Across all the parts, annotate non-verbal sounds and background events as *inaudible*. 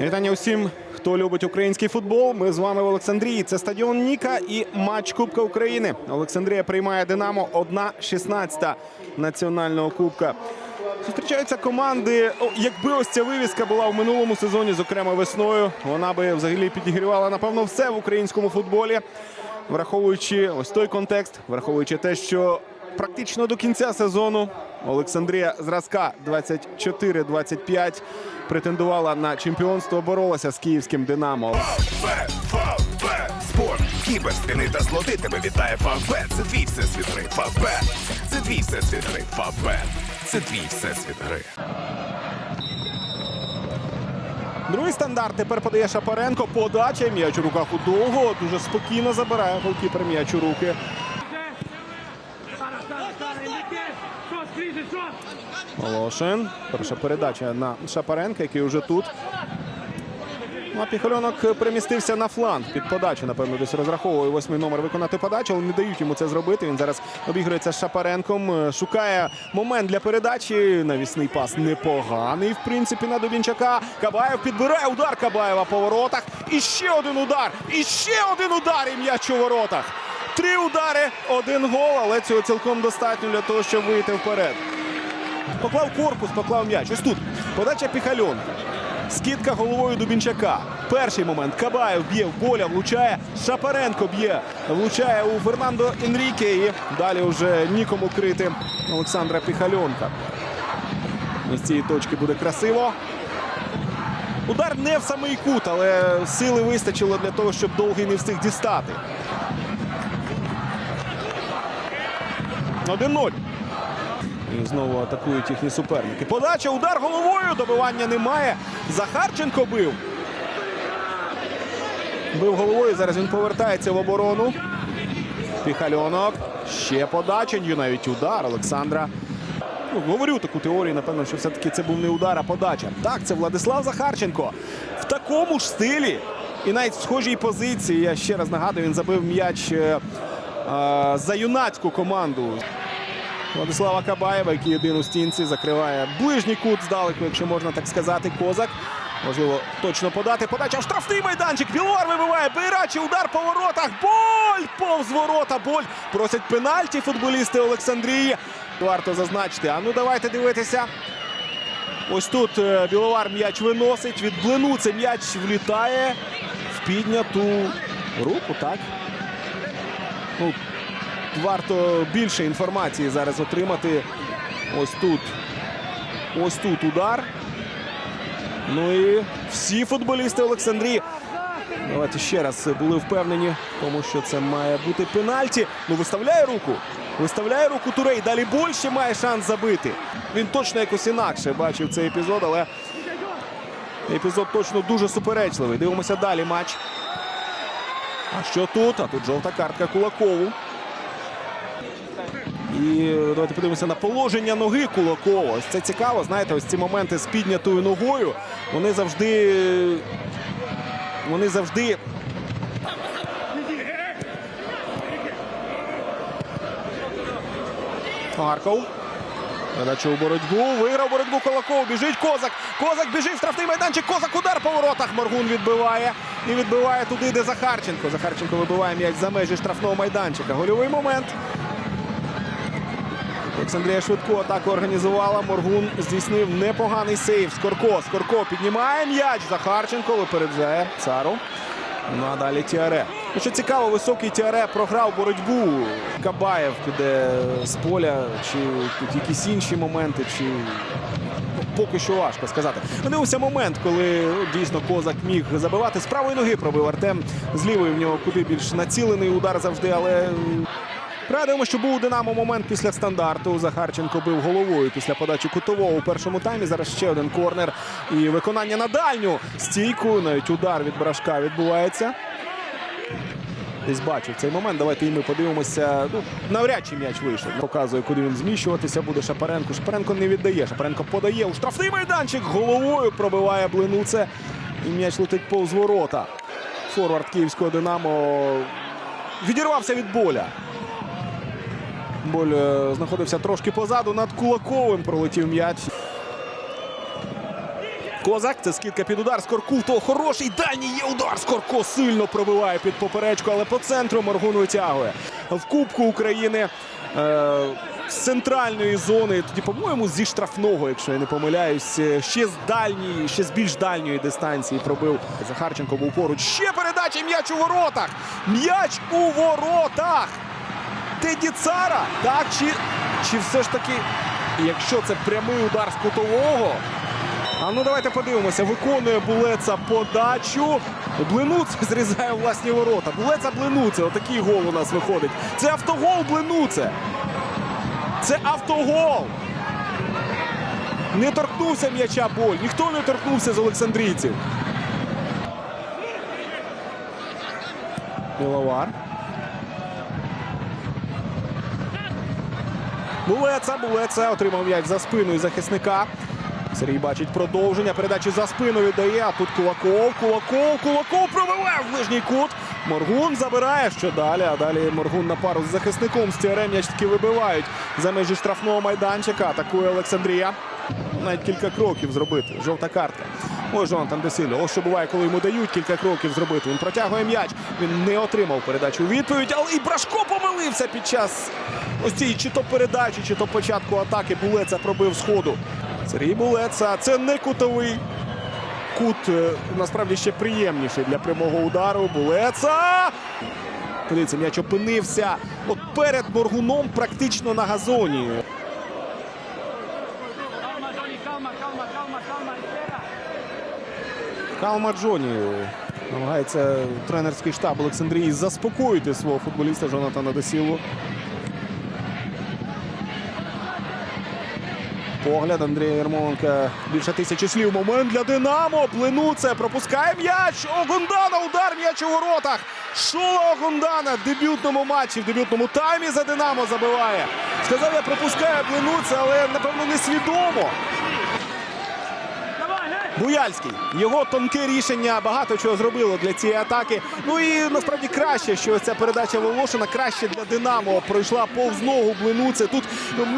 Вітання усім, хто любить український футбол. Ми з вами в Олександрії. Це стадіон Ніка і матч Кубка України. Олександрія приймає Динамо 1-16 національного кубка. Зустрічаються команди. О, якби ось ця вивіска була в минулому сезоні, зокрема весною, вона би взагалі підігрівала напевно все в українському футболі, враховуючи ось той контекст, враховуючи те, що практично до кінця сезону Олександрія зразка 24-25 претендувала на чемпіонство, боролася з київським Динамо. Спорт, кібер, стіни та злоти тебе вітає Фавбет. Це твій всесвіт гри. Фавбет. Це твій всесвіт гри. Фавбет. Це твій всесвіт гри. Другий стандарт тепер подає Шапаренко. Подача. М'яч у руках у довго. Дуже спокійно забирає голкіпер м'яч у руки. Волошин. Перша передача на Шапаренка, який вже тут. Ну, а Піхальонок перемістився на фланг під подачу. Напевно, десь розраховує восьмий номер виконати подачу, але не дають йому це зробити. Він зараз обігрується з Шапаренком. е, Шукає момент для передачі. Навісний пас непоганий, в принципі, на Дубінчака. Кабаєв підбирає удар Кабаєва по воротах. І ще один удар. І ще один удар. І м'яч у воротах. Три удари, один гол, але цього цілком достатньо для того, щоб вийти вперед. Поклав корпус, поклав м'яч. Ось тут. Подача Піхальонка. Скидка головою Дубінчака. Перший момент. Кабаєв б'є в боля, влучає. Шапаренко б'є. Влучає у Фернандо Енріке. І далі вже нікому крити Олександра Піхальонка. З цієї точки буде красиво. Удар не в самий кут, але сили вистачило для того, щоб довгий не встиг дістати. 1-0. І знову атакують їхні суперники. Подача, удар головою. Добивання немає. Захарченко бив. Бив головою. Зараз він повертається в оборону. Піхальонок. Ще подача. Навіть удар Олександра. Ну, говорю таку теорію, напевно, що все-таки це був не удар, а подача. Так, це Владислав Захарченко. В такому ж стилі і навіть в схожій позиції. Я ще раз нагадую, він забив м'яч е, е, за юнацьку команду. Владислава Кабаєва, який один у стінці, закриває ближній кут здалеку, якщо можна так сказати. Козак. Можливо, точно подати. Подача в штрафний майданчик. Білор вибиває. Бейрачі. Удар по воротах. Боль! Повз ворота. Боль. Просять пенальті футболісти Олександрії. Варто зазначити. А ну давайте дивитися. Ось тут е, Біловар м'яч виносить. Від блину це м'яч влітає в підняту руку, так? Ну, варто більше інформації зараз отримати. Ось тут. Ось тут удар. Ну і всі футболісти Олександрії. Давайте ще раз були впевнені, тому що це має бути пенальті. Ну, виставляє руку. Виставляє руку Турей. Далі Боль ще має шанс забити. Він точно якось інакше бачив цей епізод, але епізод точно дуже суперечливий. Дивимося далі матч. А що тут? А тут жовта картка Кулакову. І давайте подивимося на положення ноги Кулакова. Це цікаво. Знаєте, ось ці моменти з піднятою ногою. Вони завжди. Вони завжди. Харков. Передача у боротьбу. Виграв боротьбу Кулаков. Біжить Козак. Козак біжить в штрафний майданчик. Козак удар по воротах. Моргун відбиває. І відбиває туди, де Захарченко. Захарченко вибиває м'яч за межі штрафного майданчика. Гольовий момент. Олександрія швидко атаку організувала. Моргун здійснив непоганий сейв. Скорко. Скорко піднімає м'яч. Захарченко випереджає Цару. Ну а далі Тіаре. Ну, що цікаво, високий Тіаре програв боротьбу. Кабаєв піде з поля, чи тут якісь інші моменти, чи поки що важко сказати. Видивився момент, коли ну, дійсно козак міг забивати. З правої ноги пробив Артем. З лівої в нього куди більш націлений удар завжди, але. М, Радуємо, що був Динамо момент після стандарту. Захарченко бив головою після подачі кутового у першому таймі. Зараз ще один корнер і виконання на дальню стійку. Навіть удар від Брашка відбувається. Десь бачив цей момент. Давайте і ми подивимося. Ну, навряд чи м'яч вийшов. Показує, куди він зміщуватися буде Шапаренко. Шапаренко не віддає. Шапаренко подає у штрафний майданчик. Головою пробиває блинуце. І м'яч летить повз ворота. Форвард київського Динамо відірвався від боля. Боль е, знаходився трошки позаду. Над Кулаковим пролетів м'яч. Козак, це скидка під удар. Скорку того хороший. Дальній є удар. Скорко сильно пробиває під поперечку, але по центру Моргун витягує. В Кубку України е, з центральної зони, тоді, по-моєму, зі штрафного, якщо я не помиляюсь, е, ще з дальньої, ще з більш дальньої дистанції пробив. Захарченко був поруч. Ще передача м'яч у воротах. М'яч у воротах. Теді Цара. Так, чи, чи все ж таки, якщо це прямий удар з кутового. А ну давайте подивимося. Виконує Булеца подачу. Блинуц *laughs* зрізає власні ворота. Булеца Блинуце. Отакий гол у нас виходить. Це автогол Блинуце. Це автогол. Не торкнувся м'яча боль. Ніхто не торкнувся з Олександрійців. Піловар. Булеца, Булеца отримав м'яч за спиною захисника. Сергій бачить продовження. Передачі за спину віддає. А тут Кулаков, Кулаков, Кулаков пробиває в ближній кут. Моргун забирає. Що далі? А далі Моргун на пару з захисником. З Тіарем м'яч таки вибивають за межі штрафного майданчика. Атакує Олександрія. Навіть кілька кроків зробити. Жовта картка. Ось Жонатан Десильо. Ось що буває, коли йому дають кілька кроків зробити. Він протягує м'яч. Він не отримав передачу відповідь, але і Брашко помилився під час ось цієї чи то передачі, чи то початку атаки. Булеца пробив сходу. Сергій Булеца. Це не кутовий кут. е, Насправді ще приємніший для прямого удару. Булеца. Подивіться, м'яч опинився от перед Моргуном практично на газоні. Калма Джоні намагається тренерський штаб Олександрії заспокоїти свого футболіста Жонатана Десілу. Погляд Андрія Ярмоленка. Більше тисячі слів. Момент для Динамо. Блинуце. Пропускає м'яч. Огундана. Удар м'яч у воротах. Шола Огундана в дебютному матчі, в дебютному таймі за Динамо забиває. Сказав, я пропускаю Блинуце, але напевно несвідомо. Буяльський. Його тонке рішення багато чого зробило для цієї атаки. Ну і насправді краще, що ця передача Волошина краще для Динамо. Пройшла повз ногу Блинуце. Тут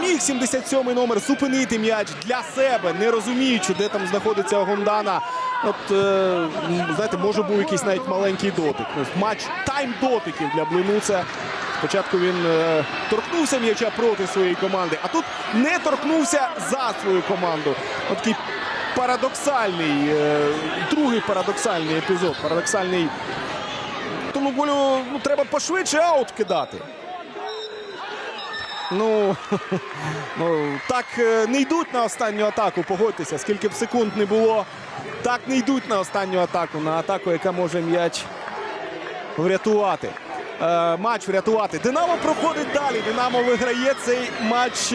міг 77-й номер зупинити м'яч для себе, не розуміючи, де там знаходиться Гондана. От е, знаєте, може був якийсь навіть маленький дотик. Матч тайм дотиків для Блинуце. Спочатку він е, торкнувся м'яча проти своєї команди, а тут не торкнувся за свою команду. От такий парадоксальний, е, другий парадоксальний епізод. Парадоксальний. Тому голю ну, треба пошвидше аут кидати. Ну, *laughs* ну так е, не йдуть на останню атаку. Погодьтеся, скільки б секунд не було. Так не йдуть на останню атаку, на атаку, яка може м'яч врятувати. Е, матч врятувати. Динамо проходить далі. Динамо виграє цей матч.